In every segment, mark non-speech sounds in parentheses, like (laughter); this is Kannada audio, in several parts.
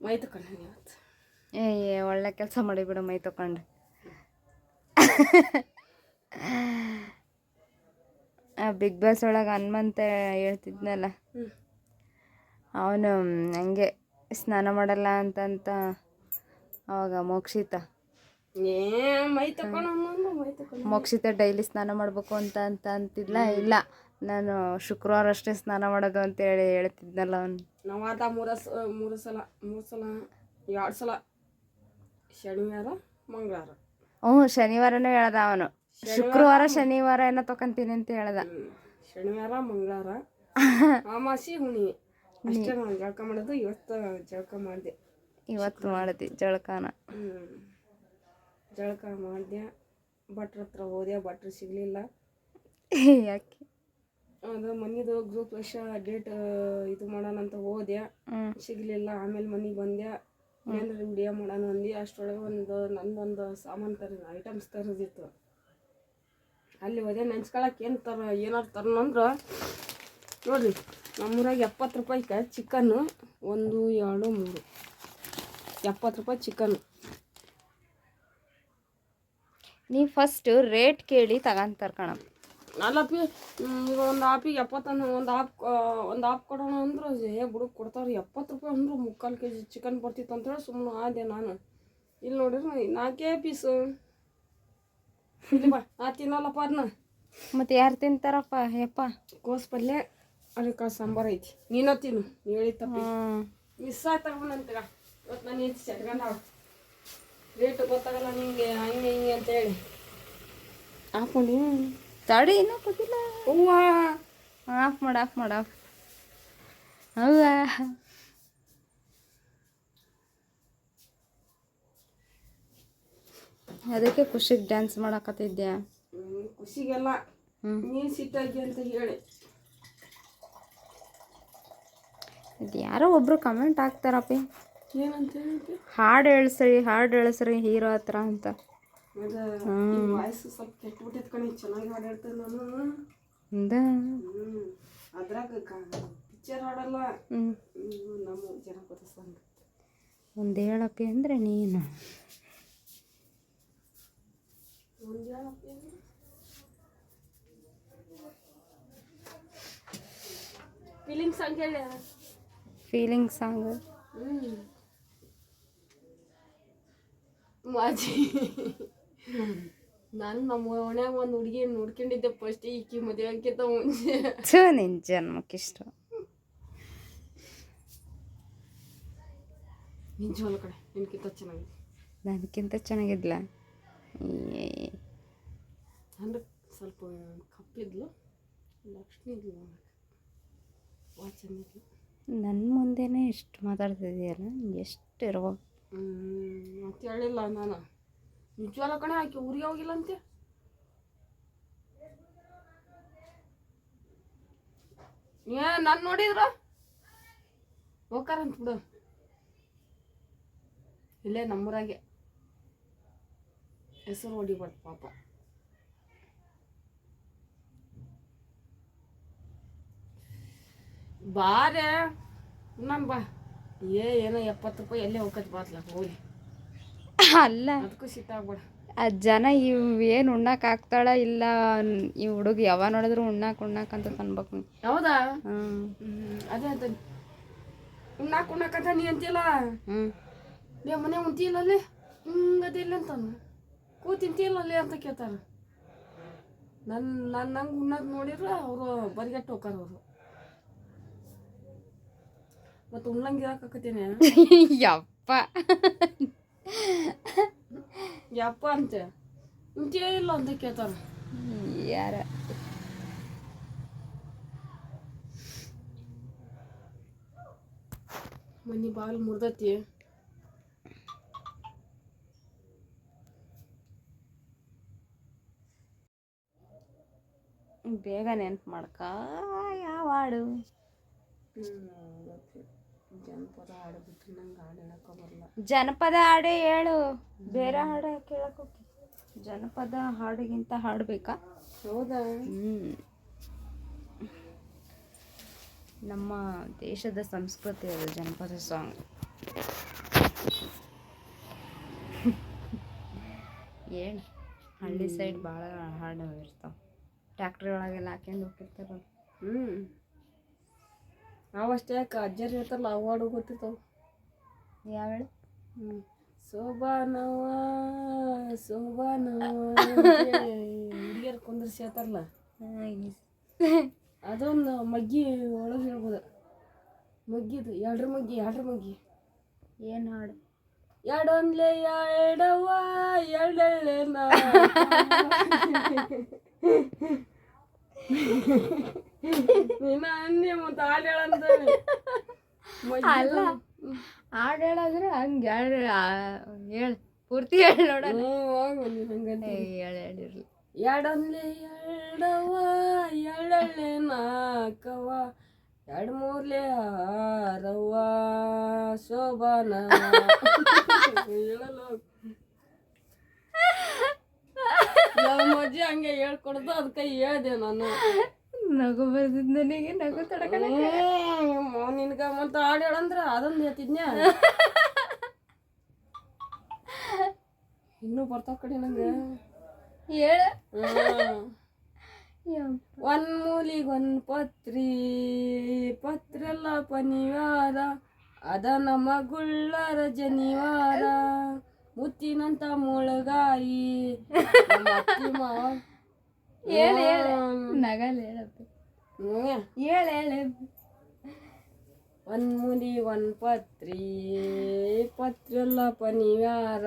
ಮೈ ತಕೊಂಡೆ ಇವತ್ತು? ಏ ಒಳ್ಳೆ ಕೆಲಸ ಮಾಡಿಬಿಡು ಮೈ ತಕೊಂಡು ಬಿಗ್ ಬಾಸ್ ಒಳಗೆ ಹನುಮಂತ ಹೇಳ್ತಿದ್ನಲ್ಲ. ಅವನು ಹಂಗೆ ಸ್ನಾನ ಮಾಡಲ್ಲ ಅಂತಂತ ಅವಾಗ ಮೋಕ್ಷಿತ. ಮೋಕ್ಷಿತ ಡೈಲಿ ಸ್ನಾನ ಮಾಡಬೇಕು ಅಂತ ಅಂತ ಅಂತಿದ್ಲ ಇಲ್ಲ. ನಾನು ಶುಕ್ರವಾರ ಅಷ್ಟೇ ಸ್ನಾನ ಮಾಡೋದು ಅಂತೇಳಿ ಹೇಳ್ತಿದ್ನಲ್ಲ ಅವನು. ನಾವು ಆತ ಮೂರ ಸ ಮೂರು ಸಲ ಮೂರು ಸಲ ಎರಡು ಸಲ. ಶನಿವಾರ ಮಂಗಳವಾರ. ಹ್ಞೂ ಶನಿವಾರನೇ ಹೇಳ್ದ ಅವನು. ಶುಕ್ರವಾರ ಶನಿವಾರ ಏನೋ ತಗೊಂತೀನಿ ಅಂತ ಹೇಳ್ದ. ಶನಿವಾರ ಮಂಗಳವಾರ. (laughs) ಅಮಾಸಿ ಹುಣ್ಣಿಮೆ ಅಷ್ಟೇ ನಾನು ಜಳಕ ಮಾಡೋದು ಇವತ್ತು ಜಳಕ ಮಾಡಿದೆ. ಇವತ್ತು ಮಾಡಿದೆ ಜಳಕಾನ. ಜಳಕ ಮಾಡಿದೆ. ಭಟ್ರ ಹತ್ರ ಹೋದೆ ಭಟ್ರು ಸಿಗಲಿಲ್ಲ. (laughs) ಯಾಕೆ? ಅದು ಮನಿದು ಗ್ರೂಪ್ ವರ್ಷ ಡೇಟ್ ಇದು ಮಾಡೋಣ ಅಂತ ಹೋದೆ. ಸಿಗಲಿಲ್ಲ ಆಮೇಲೆ ಮನೆಗೆ ಬಂದ್ಯಾ ಏನಾರ ವಿಡಿಯೋ ಮಾಡೋಣ ಅಂದು. ಅಷ್ಟರೊಳಗೆ ಒಂದು ನಂದೊಂದು ಸಾಮಾನು ತರ ಐಟಮ್ಸ್ ತರೋದಿತ್ತು. ಅಲ್ಲಿ ಹೋದೆ ನೆನ್ಸ್ಕೊಳಕ್ಕೆ ಏನು ತರ ಏನಾರು ತರೋಣಂದ್ರೆ ನೋಡ್ರಿ ನಮ್ಮೂರಾಗ ಎಪ್ಪತ್ತು ರೂಪಾಯಿಗೆ ಚಿಕನ್ನು ಒಂದು ಎರಡು ಮೂರು. ಎಪ್ಪತ್ತು ರೂಪಾಯಿ ಚಿಕನ್ನು ನೀವು ಫಸ್ಟ್ ರೇಟ್ ಕೇಳಿ ತಗೊಂತಾರೆ ಕಣಪ್ಪ ನಾಲ್ಕು ಈಗ ಒಂದು ಆಪಿಗೆ ಎಪ್ಪತ್ತನ್ನು ಒಂದು ಆಪ್ ಒಂದು ಆಪ್ ಕೊಡೋಣ ಅಂದ್ರೆ ಏ ಬುಡಕ್ಕೆ ಕೊಡ್ತಾವ್ರಿ. ಎಪ್ಪತ್ತು ರೂಪಾಯಿ ಅಂದ್ರೆ ಮುಕ್ಕಾಲು ಕೆ ಜಿ ಚಿಕನ್ ಬರ್ತಿತ್ತು ಅಂತೇಳಿ ಸುಮ್ಮನೆ ಆದೆ ನಾನು. ಇಲ್ಲಿ ನೋಡಿದ್ರೆ ನಾಲ್ಕೇ ಪೀಸು ಇಲ್ಲಿ ಬಾ ನಾ ತಿನ್ನಲ್ಲಪ್ಪ ಅದನ್ನ ಮತ್ತೆ ಯಾರು ತಿಂತಾರಪ್ಪ? ಯಪ್ಪ. ಕೋಸ್ ಪಲ್ಯ ಅದಕ್ಕೆ ಸಾಂಬಾರು ಐತಿ. ನೀನು ತಿನ್ನು ಹೇಳಿತ್ತಪ್ಪ ಮಿಸ್ ತಗೊಂಡಂತೀಗ ಇವತ್ತು ನಾನು ಹೆಚ್ಚು ಸೆಟ್ಕೊಂಡಾವ ರೇಟ್ ಗೊತ್ತಾಗಲ್ಲ ನಿಮಗೆ ಹಂಗೆ ಹಿಂಗೆ ಅಂತೇಳಿ ಹಾಕೊಂಡು. ತಡಿ ಇನ್ನೂ ಗೊತ್ತಿಲ್ಲ ಹೂವ ಆಫ್ ಮಾಡು ಆಫ್ ಮಾಡು ಆಫ್. ಹೌದಾ ಅದಕ್ಕೆ ಖುಷಿಗೆ ಡ್ಯಾನ್ಸ್ ಮಾಡಕತ್ತಿದ್ದೆ ಖುಷಿಗೆಲ್ಲ. ನೀನು ಸಿಟ್ಟಾಗಿ ಅಂತ ಹೇಳಿ. ಇದು ಯಾರೋ ಒಬ್ರು ಕಮೆಂಟ್ ಹಾಕ್ತಾರಪ್ಪ. ಏನಂತ ಹಾಡು ಹೇಳ್ಸ್ರಿ ಹಾಡು ಹೇಳ್ಸ್ರಿ ಹೀರೋ ಹತ್ರ ಅಂತ. ವಾಯ್ಸ್ ಸ್ವಲ್ಪ ಕೆಟ್ಟಬಿಟ್ಟೈತೆ ಕಣೆ ಚೆನ್ನಾಗಿ ಹಾಡಾಡ್ತೇನೆ ನಾನು. ಅದ್ರಾಗ ಪಿಕ್ಚರ್ ಹಾಡಲ್ಲ. ನಮ್ಮ ಜನಪದ ಸಾಂಗ್ ಒಂದು ಹೇಳಪ್ಪಿ ಅಂದರೆ ನೀನು. ಒಂದು ಹೇಳಪ್ಪ? ಫೀಲಿಂಗ್ ಸಾಂಗ್ ಹೇಳಿ. ಫೀಲಿಂಗ್ ಸಾಂಗ್ ಮಾಜಿ. ನಾನು ನಮ್ಮ ಓಣ್ಯಾಗ ಒಂದು ಹುಡುಗಿ ನೋಡ್ಕೊಂಡಿದ್ದೆ ಫಸ್ಟ್ ಈಕಿ ಮದುವೆ ಆಗ್ಕಿಂತ ಮುಂಚೆ. ಥು ನಿನ್ನ ಜನ್ಮಕ್ಕಿಷ್ಟು ನಿಜವಲ್ಲ ಕಡೆ ನಿನ್ಕಿಂತ ಚೆನ್ನಾಗಿದೆ. ನನಗಿಂತ ಚೆನ್ನಾಗಿದ್ಲ? ಏ. ಅಂದ್ರೆ ಸ್ವಲ್ಪ ಕಪ್ಪಿದ್ಲು ಲಕ್ಷ್ಮಿ ಇದ್ಲು ಭಾಳ ಚೆನ್ನಾಗಿದ್ಲು. ನನ್ನ ಮುಂದೆನೇ ಎಷ್ಟು ಮಾತಾಡ್ತಿದೆಯಲ್ಲ ಎಷ್ಟು ಇರ್ಬೇಕು ಹ್ಞೂ ಅಂತ ಹೇಳಿಲ್ಲ ನಾನು. ನಿಜವಲ್ಲ ಕಣೆ ಹಾಕಿ ಊರಿಗೆ ಹೋಗಿಲ್ಲ ಅಂತೆ? ಏ, ನಾನು ನೋಡಿದ್ರ? ಹೋಕಾರಂತ ಬಿಡು. ಇಲ್ಲೇ ನಮ್ಮೂರಾಗೆ. ಹೆಸರು ಹೊಡಿಬಾರ್ದು ಪಾಪ. ಬಾರೆ ನಾನು ಬಾ. ಏ, ಏನೋ ಎಪ್ಪತ್ತು ರೂಪಾಯಿ ಎಲ್ಲೇ ಹೋಗತ್ ಬಾತ್ಲ ಹೋಗಿ. ಅಲ್ಲ. ಆ ಜನ ಇವ್ ಏನು ಉಣ್ಣಕ್ಕೆ ಹಾಕ್ತಾಳ ಇಲ್ಲ ಈ ಹುಡುಗ ಯಾವ ನೋಡಿದ್ರು ಉಣ್ಣಾಕ್ ಉಣ್ಣಾಕ್ ಅಂತ ಅನ್ಬೇಕು. ಹೌದಾ? ಹ್ಮ್, ಅದೇ ಅಂತ ಉಣ್ಣಾಕ್ ಅಂತ ನೀ ಅಂತಿಲ್ಲ ಹ್ಞೂ ಮನೆ ಉಂತಿಲ್ಲ ಅಲ್ಲಿ? ಹಿಂಗದಿಲ್ಲ ಅಂತ ಕೂ ತಿಂತಿಲ್ಲ ಅಲ್ಲಿ ಅಂತ ಕೇಳ್ತಾರ. ನನ್ನ ನನ್ನ ನಂಗೆ ಉಣ್ಣಾಕ್ ನೋಡಿದ್ರೆ ಅವರು ಬರಿಗಟ್ಟು ಹೋಗಾರ ಅವರು. ಮತ್ತು ಉಣ್ಣಂಗೆ ಇರಾಕತ್ತೀನಿ (laughs) ಯಪ್ಪ. ಯಪ್ಪ ಅಂತ ಇಲ್ಲ ಅಂತ ಕೇಳ್ತಾನ ಯಾರ ಮನಿ ಬಾಲ್ ಮುರ್ದತಿ ಬೇಗ ನೆನ್ಪು ಮಾಡ್ಕ ಯಾವ ಹಾಡು ಜನಪದ ಹಾಡು ಬಿಟ್ಟು ನಂಗೆ ಬರಲ್ಲ. ಜನಪದ ಹೇಳು. ಬೇರೆ ಹಾಡು ಕೇಳಕ್ಕೆ ಜನಪದ ಹಾಡಿಗಿಂತ ಹಾಡಬೇಕಾ? ಹೌದಾ? ನಮ್ಮ ದೇಶದ ಸಂಸ್ಕೃತಿ ಅದು ಜನಪದ ಸಾಂಗ್. ಏನು? ಹಳ್ಳಿ ಸೈಡ್ ಭಾಳ ಹಾಡು ಇರ್ತಾವೆ. ಟ್ಯಾಕ್ಟ್ರಿ ಒಳಗೆಲ್ಲ ಹಾಕ್ಯಂಡ್ ಹೋಗ್ತಿರ್ತಾರ ಹ್ಞೂ ಅವಷ್ಟೇ ಯಾಕೆ ಅಜ್ಜರು ಹೇಳ್ತಾರಲ್ಲ ಅವು ಹಾಡು ಗೊತ್ತಿರ್ತಾವ. ಯಾವ ಹೇಳು? ಹ್ಞೂ ಸೋಬಾನವ ಸೋಬಾನವ ಹುಡುಗಿಯರು ಕುಂದ್ರಿಸಿ ಹೇಳ್ತಾರಲ್ಲ. ಅದೊಂದು ಮಗ್ಗಿ ಒಳಗೆ ಹೇಳ್ಬೋದು. ಮಗ್ಗಿದು ಎರಡ್ರ ಮಗ್ಗಿ ಎರಡ್ರ ಮಗ್ಗಿ. ಏನು ಹಾಡು? ಎರಡೊಂದ್ಲೆ ಎರಡವ್ವ ಎರಡೆಳ್ಳೆ ನಾ (laughs) ನೀನ ಅನ್ನಿ ಮತ್ತೆ ಹಾಡು ಹೇಳಂತ. ಅಲ್ಲ ಹಾಡು ಹೇಳಾದ್ರೆ ಹಂಗೆ ಹೇಳು ಹೇಳು ಪೂರ್ತಿ ಹೇಳಿ ನೋಡ ಹಂಗಂತ. ಹೇಳಿ ಹೇಳಿರ್ಲಿ ಎರಡೊಂದ್ಲೆ ಎರಡವ್ವ ಎರಡೆಳ್ಳೆ ನಾಲ್ಕವ್ವ ಎರಡು ಮೂರ್ಲೆ ಆರವ್ವ ಶೋಭಾನ. ಹೇಳಲ್ಲ ನಮ್ಮ ಅಜ್ಜಿ ಹಂಗೆ ಹೇಳ್ಕೊಡ್ದು? ಅದಕ್ಕೆ ಹೇಳ್ದೆ ನಾನು. ನಗು ಬರ್ದಿದ್ ನನಗೆ ನಗು ತಡಕ ನಿನ್ಗ ಮತ್ತೆ ಹಾಡು ಹೇಳಂದ್ರ ಅದೊಂದು ಹೇಳ್ತಿದ್ನ್ಯ? ಇನ್ನೂ ಬರ್ತಾವ ಕಡೆ ನಂಗೆ. ಹೇಳ. ಒಂದ್ ಮೂಲಿಗ್ ಒಂದ್ ಪತ್ರಿ ಪತ್ರೆಲ್ಲ ಪನಿವಾರ ಅದ ನಮ್ಮ ಗುಳ್ಳರ ಜನಿವಾರ ಮುತ್ತಿನಂತ ಮುಳಗಾಯಿ ಮಾವ ಹೇಳು ಹೇಳು ನಗಲ್ ಹೇಳಪ್ಪ. ಹೇಳು ಹೇಳು ಒಂದು ಮುದಿ ಒಂದು ಪತ್ರಿ. ಪತ್ರಲ್ಲ ಪನಿವಾರ.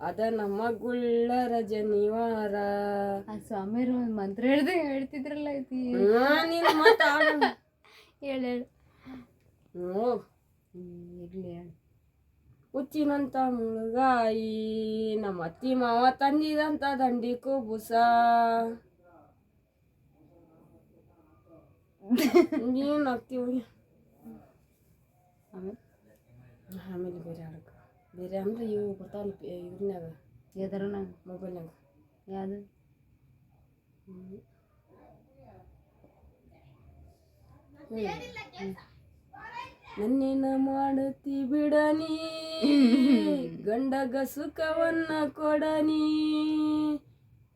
ಅದ ನಮ್ಮ ಗುಳ್ಳರ ಜನಿವಾರ. ಆ ಸ್ವಾಮಿಯರು ಒಂದು ಮಂತ್ರ ಹೇಳ್ದೆ ಹೇಳ್ತಿದ್ರಲ್ಲ ಐತಿ. ನೀನು ಮಾತಾಡ. ಹೇಳು ಹೇಳು. ಇರ್ಲಿ ಹೇಳು. ಹುಚ್ಚಿನಂತ ಮುಳುಗಾಯಿ ನಮ್ಮ ಅತ್ತಿ ಮಾವ ತಂದಿದಂತ ದಂಡಿ ಕುಬುಸ. ಏನು ಆಗ್ತೀವಿ ಆಮೇಲೆ? ಆಮೇಲೆ ಬೇರೆ ಆಡಕ ಬೇರೆ ಅಂದ್ರೆ ಇವು ಬರ್ತಾವಲ್ಲ ಇದ್ರನ್ಯಾಗ ಎದರ ನಂಗೆ ಮೊಬೈಲ್ನಾಗ ಯಾವುದು? ನನ್ನೇನ ಮಾಡುತ್ತಿ ಬಿಡನಿ. (laughs) ಗಂಡಗ ಸುಖವನ್ನ ಕೊಡನಿ.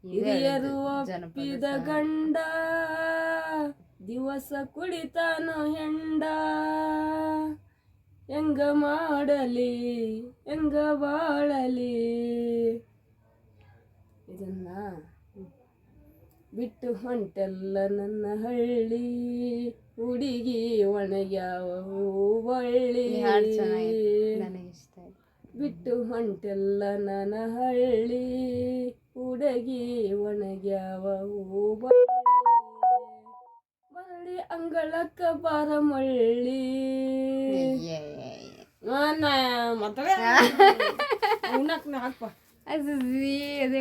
ಹಿರಿಯರು ಒಪ್ಪಿದ ಗಂಡ ದಿವಸ ಕುಡಿತಾನ ಹೆಂಡ. ಹೆಂಗ ಮಾಡಲಿ ಹೆಂಗ ಬಾಳಲಿ. ಇದನ್ನ ಬಿಟ್ಟು ಹೊಂಟೆಲ್ಲ ನನ್ನ ಹಳ್ಳಿ. ಹುಡುಗಿ ಒಣಗ್ಯಾವ ಬಳ್ಳಿ ಈ ಚೆನ್ನಾಗಿದೆ ನನಗೆ ಇಷ್ಟ ಆಯ್ತು. ಬಿಟ್ಟು ಹೊಂಟೆಲ್ಲ ನನ್ನ ಹಳ್ಳಿ. ಹುಡುಗಿ ಒಣಗ್ಯಾವ ಬಳ್ಳಿ ಅಂಗಳಕ್ಕ ಬಾರಮಳ್ಳಿ ಮತ್ತೆ (laughs) ಉಣ್ಣಕ್ ಹಾಕ್ಪ. ಅದು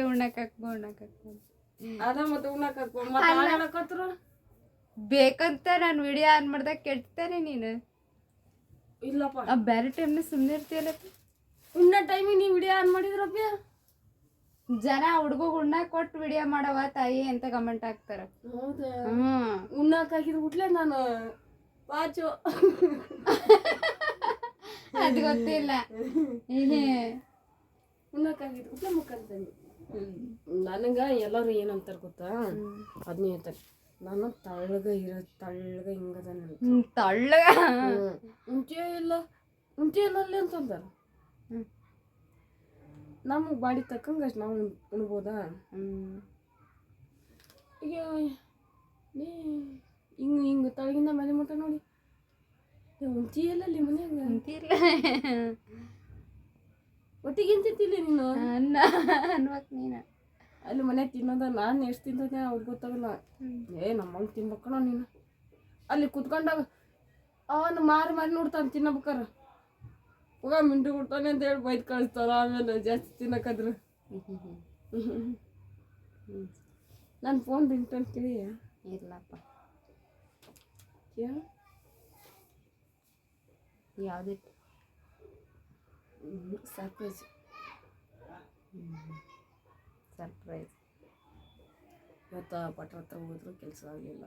ಉಣ್ಣಕ್ಕೆ ಹಾಕ್ಬೋ ಹಾಕ್ಬೋ. ಅದ ಮತ್ತೆ ಉಣ್ಣಕ್ ಹಾಡಕತ್ರು ಬೇಕಂತ ನಾನು ವಿಡಿಯೋ ಆನ್ ಮಾಡ್ದಾಗ ಕೆಡ್ತಾನೆ ನೀನು. ಇಲ್ಲಪ್ಪ. ಆ ಬೇರೆ ಟೈಮ್ನ ಸುಮ್ಮನೆ ಇರ್ತೀಯಲ್ಲ ಉಣ್ಣ ಟೈಮಿಗೆ ನೀ ವಿಡಿಯೋ ಆನ್ ಮಾಡಿದ್ರಪ್ಪ ಜನ ಹುಡುಗ ಉಣ್ಣ ಕೊಟ್ಟು ವಿಡಿಯೋ ಮಾಡವ ತಾಯಿ ಅಂತ ಕಮೆಂಟ್ ಹಾಕ್ತಾರ. ಹ್ಮ್. ಉಣ್ಣಕ್ ಹಾಕಿದ್ ಬಿಟ್ಲೆ ನಾನು ವಾಚು. ಅದು ಗೊತ್ತಿಲ್ಲ. (laughs) ಏನೇ ಉಣ್ಣಕ್ ಹಾಕಿದ್ ಬಿಟ್ಲೆ ನನಗ ಎಲ್ಲರೂ ಏನಂತಾರೆ ಗೊತ್ತಾ? ಅದನ್ನೇ ಹೇಳ್ತಾರೆ. ನಾನು ತಳ್ಳಗ ಇರೋ ತಳ್ಳಗ ಹಿಂಗದ ತಳ್ಳಗ? ಮುಂಚೆ ಇಲ್ಲ ಮುಂಚೆ ಇಲ್ಲ ಅಂತಂದಾರ? ಹ್ಮ್. ನಮಗೆ ಬಾಡಿ ತಕ್ಕಂಗೆ ಅಷ್ಟು ನಾವು ಉಣ್ಬೋದಾ. ಈಗ ನೀ ಹಿಂಗೆ ಹಿಂಗೆ ತಳಗಿಂದ ಮನೆ ಮಟ್ಟ ನೋಡಿ. ಉಂಚಿ ಇಲ್ಲ ಅಲ್ಲಿ ಮನ್ಯಾಗ? ಅಂತೀರ್ಲ ಒಟ್ಟಿಗೆ ತಿಂತಿಲ್ಲ ನೀನು? ಅನ್ನ ಅನ್ಬೇಕು ನೀನ. ಅಲ್ಲಿ ಮನೆ ತಿನ್ನೋದ ನಾನು ಎಷ್ಟು ತಿಂತದೆ ಅವ್ರಿಗೆ ಗೊತ್ತಾಗಲ್ಲ. ಏ ನಮ್ಮಂಗೆ ತಿನ್ಬೇಕಣ ನೀನು. ಅಲ್ಲಿ ಕುತ್ಕೊಂಡಾಗ ಅವನು ಮಾರಿ ಮಾರಿ ನೋಡ್ತಾನೆ ತಿನ್ನಬೇಕಾರ. ಹೋಗ ಮಿಂಟು ಕೊಡ್ತಾನೆ ಅಂತ ಹೇಳಿ ಬೈದ್ ಕಳಿಸ್ತಾರ ಆಮೇಲೆ ಜಾಸ್ತಿ ತಿನ್ನಕದ್ರು ನನ್ನ ಫೋನ್ ರಿಂಗ್ಟೋನ್ ಕೇಳಿಯ ಇಲ್ಲಪ್ಪ ಕೇಳು. ಯಾವ್ದಿತ್ತು? ಸರ್ಪ್ರೈಸ್. ಸರ್ಪ್ರೈಸ್. ಇವತ್ತು ಪಟ್ರ ಹತ್ರ ಹೋದ್ರು ಕೆಲಸ ಆಗಲಿಲ್ಲ.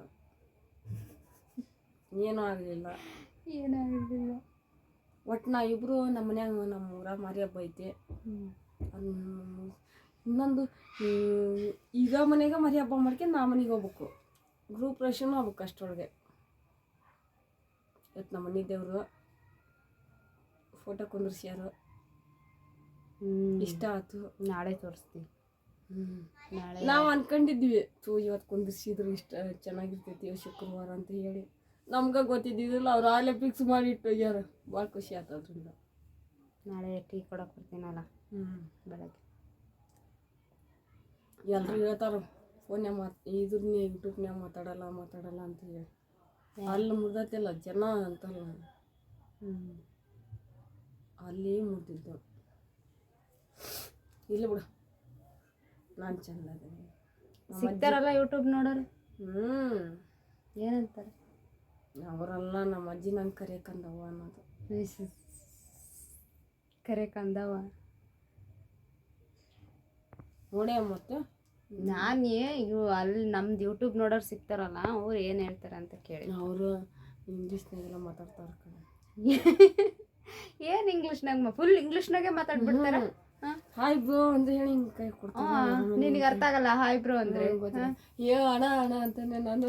ಏನೂ ಆಗಲಿಲ್ಲ. ಏನಾಗಿಲ್ಲ ಒಟ್ಟು ನಾ ಇಬ್ಬರು ನಮ್ಮ ಮನ್ಯಾಗ ನಮ್ಮ ಊರಾಗ ಮಾರಿ ಹಬ್ಬ ಐತೆ ಇನ್ನೊಂದು ಈಗ ಮನೆಗೆ ಮರಿ ಹಬ್ಬ ಮಾಡ್ಕೊಂಡು ನಾ ಮನೆಗೆ ಹೋಗ್ಬೇಕು. ಗ್ರೂಪ್ ರೇಷನ್ ಹೋಗ್ಬೇಕು ಅಷ್ಟರೊಳಗೆ. ಇವತ್ತು ನಮ್ಮ ಮನೆ ದೇವರು ಫೋಟೋ ಕುಂದ್ರಿಸ್ಯಾರ. ಇಷ್ಟ ಆಯ್ತು. ನಾಳೆ ತೋರಿಸ್ತೀನಿ. ನಾಳೆ ನಾವು ಅನ್ಕೊಂಡಿದ್ವಿ. ತೂ ಇವತ್ತು ಕುಂದಿಸಿದ್ರು ಇಷ್ಟ ಚೆನ್ನಾಗಿರ್ತೈತಿ ಶುಕ್ರವಾರ ಅಂತ ಹೇಳಿ. ನಮ್ಗೆ ಗೊತ್ತಿದ್ದಿದ್ದಿಲ್ಲ ಅವ್ರು ಆಗಲೇ ಫಿಕ್ಸ್ ಮಾಡಿಟ್ಟು ಹೋಗ್ಯಾರ. ಭಾಳ ಖುಷಿ ಆಯ್ತು ಅದರಿಂದ. ನಾಳೆ ಟೀ ಕೊಡಕ್ಕೆ ಬರ್ತೀನಲ್ಲ? ಹ್ಞೂ ಬೆಳಗ್ಗೆ. ಎಲ್ಲರೂ ಹೇಳ್ತಾರ ಫೋನ್ಯಾಗ ಮಾತು ಇದ್ರನ್ನೇ ಯೂಟ್ಯೂಬ್ನ್ಯಾಗ ಮಾತಾಡಲ್ಲ ಮಾತಾಡಲ್ಲ ಅಂತ ಹೇಳಿ. ಅಲ್ಲಿ ಮುಗ್ದತಿಲ್ಲ ಜನ ಅಂತಲ್ಲ. ಹ್ಞೂ ಅಲ್ಲಿ ಮುಗ್ದಿದ್ದು ಇಲ್ಲ ಬಿಡು. ನಾನು ಚಂದ ಅದೇನೆ. ಸಿಗ್ತಾರಲ್ಲ ಯೂಟ್ಯೂಬ್ ನೋಡೋರು? ಹ್ಞೂ ಏನಂತಾರೆ? ಅವರೆಲ್ಲ ನಮ್ಮ ಅಜ್ಜಿ ನಂಗೆ ಕರಿಯಕಂದವ ಅನ್ನೋದು. ಕರೆ ಕಂದವ ನೋಡೇ ಮತ್ತೆ. ನಾನು ಇವು ಅಲ್ಲಿ ನಮ್ದು ಯೂಟ್ಯೂಬ್ ನೋಡೋರು ಸಿಗ್ತಾರಲ್ಲ ಅವ್ರು ಏನು ಹೇಳ್ತಾರೆ ಅಂತ ಕೇಳಿ. ಅವರು ಇಂಗ್ಲೀಷ್ನಾಗೆಲ್ಲ ಮಾತಾಡ್ತಾರೆ ಕಣೆ. ಏನು ಇಂಗ್ಲೀಷ್ನಾಗ ಫುಲ್ ಇಂಗ್ಲೀಷ್ನಾಗೆ ಮಾತಾಡ್ಬಿಡ್ತಾರ? ಹಾಯ್ ಬ್ರೋ ಅಂತ ಹೇಳಿ ಹಿಂಗೆ ಕೈ ಕೊಡ್ತಾರೆ ನಿನಗೆ ಅರ್ಥ ಆಗಲ್ಲ ಹಾಯ್ ಬ್ರೋ ಅಂದ್ರೆ. ಏ ಅಣ್ಣ ಅಣ್ಣ ಅಂತಾನೆ ನಾನು.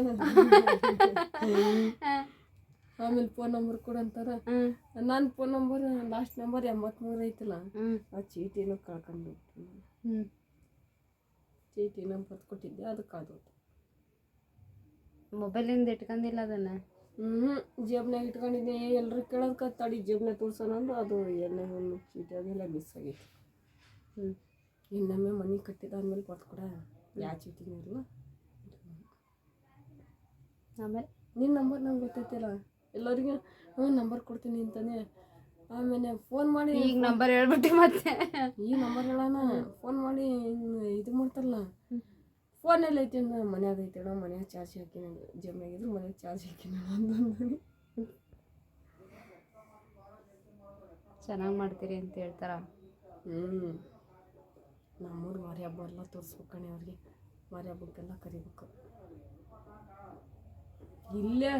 ಆಮೇಲೆ ಫೋನ್ ನಂಬರ್ ಕೊಡು ಅಂತಾರ. ನನ್ನ ಫೋನ್ ನಂಬರ್ ಲಾಸ್ಟ್ ನಂಬರ್ ಎಂಬತ್ಮೂರು ಐತಲ್ಲ. ಆ ಚೀಟಿನೂ ಕಳ್ಕೊಂಡು ಚೀಟಿ ನಂಬರ್ ಕೊಟ್ಟಿದ್ದೆ ಅದು ಕಳ್ದೋತು ಮೊಬೈಲಿಂದ ಇಟ್ಕೊಂಡಿಲ್ಲ ಅದನ್ನ? ಹ್ಞೂ ಜೇಬ್ನಾಗ ಇಟ್ಕೊಂಡಿದ್ದೆ. ಎಲ್ಲರೂ ಕೇಳೋದಕ್ಕೆ ತಡಿ ಜೇಬ್ನಾಗ ತೋರ್ಸೋಣ ಅಂದ್ರೆ ಅದು ಎಲ್ಲ ಚೀಟಿ ಅದೆಲ್ಲ ಮಿಸ್ ಆಗೈತಿ ಹ್ಮ್. ಇನ್ನೊಮ್ಮೆ ಮನೆ ಕಟ್ಟಿದಾದ್ಮೇಲೆ ಕೊಟ್ಟು ಕೂಡ ಚೀಟಿನೂ ಇಲ್ಲ ಆಮೇಲೆ? ನಿನ್ನ ನಂಬರ್ ನಂಗೆ ಗೊತ್ತೈತಿಲ್ಲ ಎಲ್ಲರಿಗೂ ಹ್ಞೂ ನಂಬರ್ ಕೊಡ್ತೀನಿ ಅಂತಾನೆ. ಆಮೇಲೆ ಫೋನ್ ಮಾಡಿ ಈಗ ನಂಬರ್ ಹೇಳ್ಬಿಟ್ಟು ಮತ್ತೆ. ಈ ನಂಬರ್ ಹೇಳೋಣ ಫೋನ್ ಮಾಡಿ ಇದು ಮಾಡ್ತಾರಲ್ಲ ಫೋನಲ್ಲಿ ಐತಿ ಅಂದ್ರೆ ಮನ್ಯಾಗ ಅಣ್ಣ ಮನ್ಯಾಗ ಚಾರ್ಜ್ ಹಾಕಿನ ಜಮ್ನಾಗಿದ್ರು ಮನ್ಯಾಗ ಚಾರ್ಜ್ ಹಾಕಿನ ಅಂತಂದು ಚೆನ್ನಾಗಿ ಮಾಡ್ತೀರಿ ಅಂತ ಹೇಳ್ತಾರ. ಹ್ಞೂ ನಮ್ಮೂರು ಮಾರಿ ಹಬ್ಬ ಎಲ್ಲ ತೋರಿಸ್ಬೇಕು ಕಣೆ ಅವ್ರಿಗೆ. ಮಾರಿ ಹಬ್ಬಕ್ಕೆಲ್ಲ ಕರಿಬೇಕು. ಇಲ್ಲೇ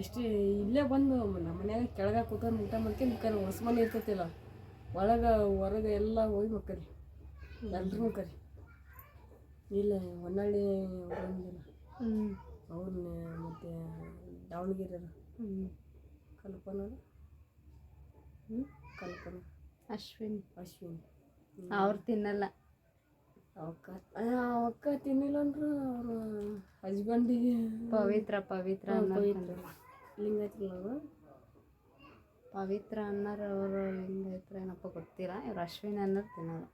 ಎಷ್ಟು ಇಲ್ಲೇ ಬಂದು ನಮ್ಮ ಮನ್ಯಾಗ ಕೆಳಗೆ ಕೂತ್ಕೊಂಡು ಊಟ ಮಾಡ್ಕೊಂಡು ಕರಿ ಹೊಸ ಮನೆ ಇರ್ತೈತಿಲ್ಲ ಒಳಗೆ ಹೊರಗೆ ಎಲ್ಲ ಹೋಗಿ ಮಕ್ಕರಿ ಎಲ್ರೂ ಕರಿ. ಇಲ್ಲ ಹೊನ್ನಳ್ಳಿ ಬಂದಿಲ್ಲ ಅವ್ರನ್ನ ಮತ್ತು ದಾವಣಗೆರೆ ಹ್ಮ್. ಕಲ್ಪನ ಕಲ್ಪನ? ಅಶ್ವಿನ್. ಅಶ್ವಿನಿ. ಅವ್ರು ತಿನ್ನಲ್ಲ. ಅವಕ್ಕ ಅವಕ್ಕ ತಿನ್ನಿಲ್ಲ ಅಂದ್ರು ಅವ್ರ ಹಸ್ಬೆಂಡಿಗೆ ಪವಿತ್ರ ಪವಿತ್ರ ಲಿಂಗಾಯತ್ರಲ್ಲ ಪವಿತ್ರ. ಅನ್ನೋರು ಅವರು ಹೆಂಗೈತ್ರ ಏನಪ್ಪ ಗೊತ್ತಿಲ್ಲ ಇವ್ರು ಅಶ್ವಿನ್ ಅನ್ನೋರು ತಿನ್ನಲ್ಲ.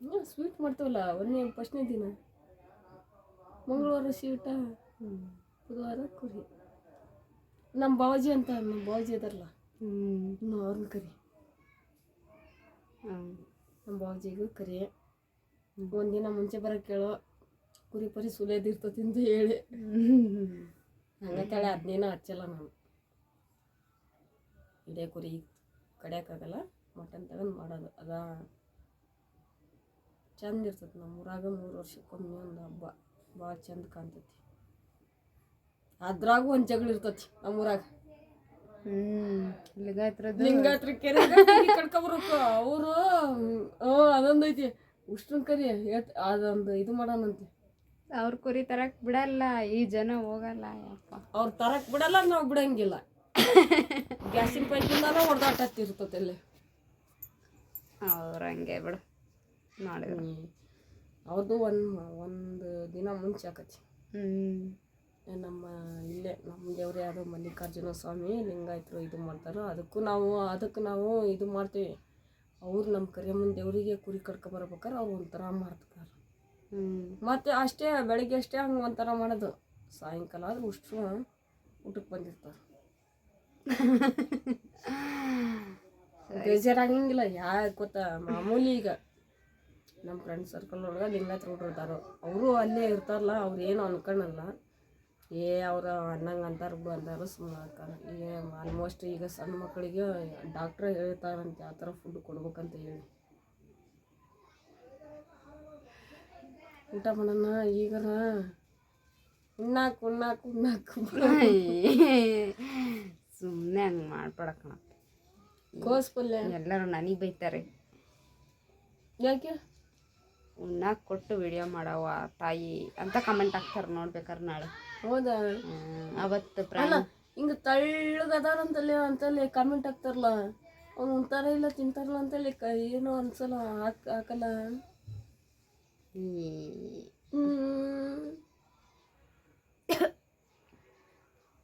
ಹ್ಞೂ ಸ್ವೀಟ್ ಮಾಡ್ತೀವಲ್ಲ ಒಂದೇ ಫಸ್ಟ್ನೇ ದಿನ. ಮಂಗಳವಾರ ಸ್ವೀಟ ಬುಧವಾರ ಕುರಿ. ನಮ್ಮ ಬಾವಾಜಿ ಅಂತ ನಮ್ಮ ಬಾವಾಜಿ ಅದಾರಲ್ಲ ಹ್ಞೂ ಇನ್ನು ಅವ್ರನ್ನ ಕರಿ. ನಮ್ಮ ಬಾಜಿಗೂ ಕರಿ. ಒಂದಿನ ಮುಂಚೆ ಬರೋಕೆ ಕೇಳೋ, ಕುರಿ ಪರಿ ಸುಲಿಯೋದಿರ್ತತಿ ಅಂತ ಹೇಳಿ. ಹಂಗಂತೇಳಿ ಅದನ್ನೇನು ಹಚ್ಚಲ್ಲ ನಾನು. ಇದೇ ಕುರಿ ಕಡಿಯೋಕ್ಕಾಗಲ್ಲ ಮಟನ್ ತಗೊಂಡು ಮಾಡೋದು. ಅದ ಚಂದ ಇರ್ತೈತಿ ನಮ್ಮ ಊರಾಗ ಮೂರು ವರ್ಷಕ್ಕೊಮ್ಮೆ ಒಂದು ಹಬ್ಬ. ಭಾಳ ಚಂದ ಕಾಣ್ತೈತಿ. ಅದ್ರಾಗೂ ಒಂದು ಜಗಳ ಇರ್ತೈತಿ ನಮ್ಮೂರಾಗ ಹ್ಮ್ ಲಿಂಗಾಯತ್ರದ್ದು ಲಿಂಗಾತ್ರ ಕೆರೆ ಕಡ್ಕೊಬರ್ಬೇಕು ಅವರು ಓ ಅದೊಂದು ಐತಿ. ಉಷ್ಟ್ರನ್ ಕರಿ ಎತ್- ಅದೊಂದು ಇದು ಮಾಡೋಣಂತೆ. ಅವ್ರ ಕುರಿ ತರಕ್ ಬಿಡಲ್ಲ ಈ ಜನ ಹೋಗಲ್ಲ ಯಪ್ಪ. ಅವ್ರು ತರಕ್ ಬಿಡಲ್ಲ ನಾವು ಬಿಡಂಗಿಲ್ಲ. ಗ್ಯಾಸಿನ ಪೈಪಿಂದಾನ ಹೊಡೆದಾಟತ್ತಿರ್ತೈತೆ ಅಲ್ಲಿ ಅವ್ರ ಹಂಗೆ ಬಿಡು ನೋಡಿದ್ರು. ಅವ್ರದ್ದು ಒಂದು ಒಂದು ದಿನ ಮುಂಚೆ ಆಕತಿ. ಹ್ಮ್. ನಮ್ಮ ಇಲ್ಲೇ ನಮ್ಮ ದೇವ್ರು ಯಾರು ಮಲ್ಲಿಕಾರ್ಜುನ ಸ್ವಾಮಿ ಲಿಂಗಾಯತರು ಇದು ಮಾಡ್ತಾರೋ ಅದಕ್ಕೂ ನಾವು ಅದಕ್ಕೆ ನಾವು ಇದು ಮಾಡ್ತೀವಿ. ಅವ್ರು ನಮ್ಮ ಕರಿಯಮ್ಮನ ದೇವರಿಗೆ ಕುರಿ ಕಡ್ಕೊಬರ್ಬೇಕಾರೆ ಅವ್ರು ಒಂಥರ ಮಾಡ್ತಾರೆ. ಮತ್ತು ಅಷ್ಟೇ ಬೆಳಿಗ್ಗೆ ಅಷ್ಟೇ ಹಂಗೆ ಒಂಥರ ಮಾಡೋದು. ಸಾಯಂಕಾಲ ಆದ್ರೆ ಉಷ್ಟ್ರು ಊಟಕ್ಕೆ ಬಂದಿರ್ತಾರೆ. (laughs) ಬೇಜಾರಾಗಂಗಿಲ್ಲ ಯಾ ಗೊತ್ತಾ? ಮಾಮೂಲಿ ಈಗ ನಮ್ಮ ಫ್ರೆಂಡ್ ಸರ್ಕಲ್ ಒಳಗೆ ಲಿಂಗಾಯತ್ ಹುಡ್ರು ಇರ್ತಾರೋ ಅವರು ಅಲ್ಲೇ ಇರ್ತಾರಲ್ಲ ಅವ್ರು ಏನು ಅನ್ಕೊಳಲ್ಲ ಏ ಅವ್ರ ಅನ್ನಂಗೆ ಅಂತಾರೆ ಬಂದಾರು ಸುಮ್ಮನೆ ಆಗ್ತಾರೆ ಈಗ ಆಲ್ಮೋಸ್ಟ್ ಈಗ ಸಣ್ಣ ಮಕ್ಕಳಿಗೆ ಡಾಕ್ಟ್ರ್ ಹೇಳ್ತಾರಂತೆ ಆ ಥರ ಫುಡ್ ಕೊಡ್ಬೇಕಂತ ಹೇಳಿ. ಊಟ ಮಾಡೋಣ ಈಗ ಉಣ್ಣಾಕು ಉಣ್ಣಾಕು ಉಣ್ಣಾಕು (laughs) ಸುಮ್ಮನೆ ಹಂಗೆ ಮಾಡ್ಬೇಡ ಕಣ ಕೋಸ್ ಪಲ್ಯ? ಎಲ್ಲರೂ ನನಗೆ ಬೈತಾರೆ. ಯಾಕೆ? ಉಣ್ಣಾಕ್ ಕೊಟ್ಟು ವಿಡಿಯೋ ಮಾಡವ ತಾಯಿ ಅಂತ ಕಮೆಂಟ್ ಹಾಕ್ತಾರೆ ನೋಡ್ಬೇಕಾರೆ ನಾಳೆ. ಹೌದಾ? ಅವತ್ತ ಪ್ರಾಣ ಹಿಂಗ ತಳ್ಳಗದಾರ ಅಂತಲ್ಲಿ ಅಂತಲ್ಲಿ ಕಾಮೆಂಟ್ ಹಾಕ್ತಾರಲ್ಲ ಅವ್ನು ಉಣ್ತಾರ ಇಲ್ಲ ತಿಂತಾರಲ್ಲ ಅಂತಲ್ಲಿ ಏನು ಏನೋ ಅನ್ಸಲ್ಲ ಹಾಕ್ ಹಾಕಲ್ಲ. ಹ್ಮ್.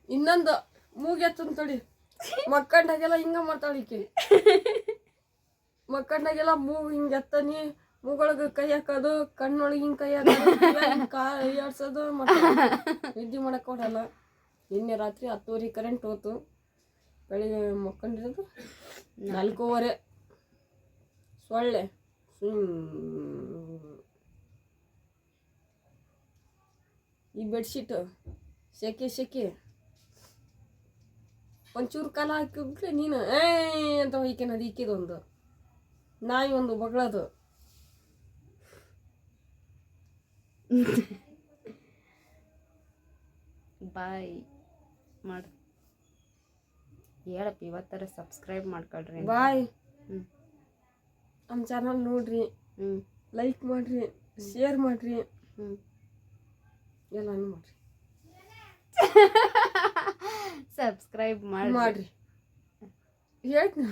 ಇನ್ನೊಂದು ಮೂಗೆತ್ತನ್ ತಡಿ. ಮಕ್ಕಂಡಾಗೆಲ್ಲ ಹಿಂಗ ಮಾತಾಡಿಕೆ ಮಕ್ಕಂಡಾಗೆಲ್ಲ ಮೂಗು ಹಿಂಗ ಎತ್ತನಿ. ಮೂಗೊಳಗ ಕೈ ಹಾಕೋದು, ಕಣ್ಣೊಳಗಿನ ಕೈ ಹಾಕೋದು ಕಾಡ್ಸೋದು ಮತ್ತೆ ನಿದ್ದೆ ಮಾಡಕ್ ಕೊಡಲ್ಲ ನಿನ್ನೆ ರಾತ್ರಿ ಹತ್ತುವರೆ ಕರೆಂಟ್ ಹೋತು. ಬೆಳಿಗ್ಗೆ ಮಕ್ಕಂಡಿರೋದು ನಾಲ್ಕೂವರೆ. ಸೊಳ್ಳೆ. ಈ ಬೆಡ್ಶೀಟ್ ಸೆಕೆ ಸೆಕೆ ಒಂಚೂರು ಕಾಲ ಹಾಕಿಬಿಟ್ರೆ ನೀನು ಏ ಅಂತ ಹೊಯ್ಕೆ ಅದು ಇಕ್ಕಿದೊಂದು ನಾಯಿ ಒಂದು ಬಗಳದು. ಬಾಯ್ ಮಾಡು. ಹೇಳಪ್ಪ ಇವತ್ತರ ಸಬ್ಸ್ಕ್ರೈಬ್ ಮಾಡ್ಕೊಳ್ರಿ ಬಾಯ್. ಹ್ಞೂ ನಮ್ಮ ಚಾನಲ್ ನೋಡ್ರಿ. ಹ್ಞೂ ಲೈಕ್ ಮಾಡ್ರಿ ಶೇರ್ ಮಾಡ್ರಿ. ಹ್ಞೂ ಎಲ್ಲಾನು ಮಾಡ್ರಿ. (laughs) ಸಬ್ಸ್ಕ್ರೈಬ್ ಮಾಡಿ ಮಾಡ್ರಿ. ಹೇಳ್ತೀನಿ.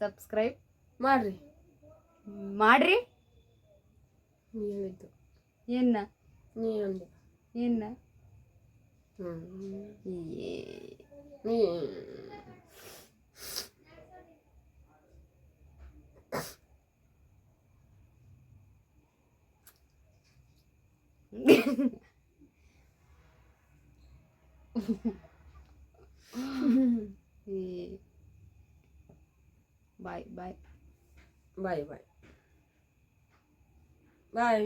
ಸಬ್ಸ್ಕ್ರೈಬ್ ಮಾಡ್ರಿ. ಮಾಡ್ರಿ. ನೀ ಹೇಳಿದ್ದು ಏನ? ನೀ ಅಂದೆ ಏನ? ಹ್ಞೂ ಏ. (laughs) ನೀ ಬಾಯ್ ಬಾಯ್. ಬಾಯ್ ಬಾಯ್. ಬಾಯ್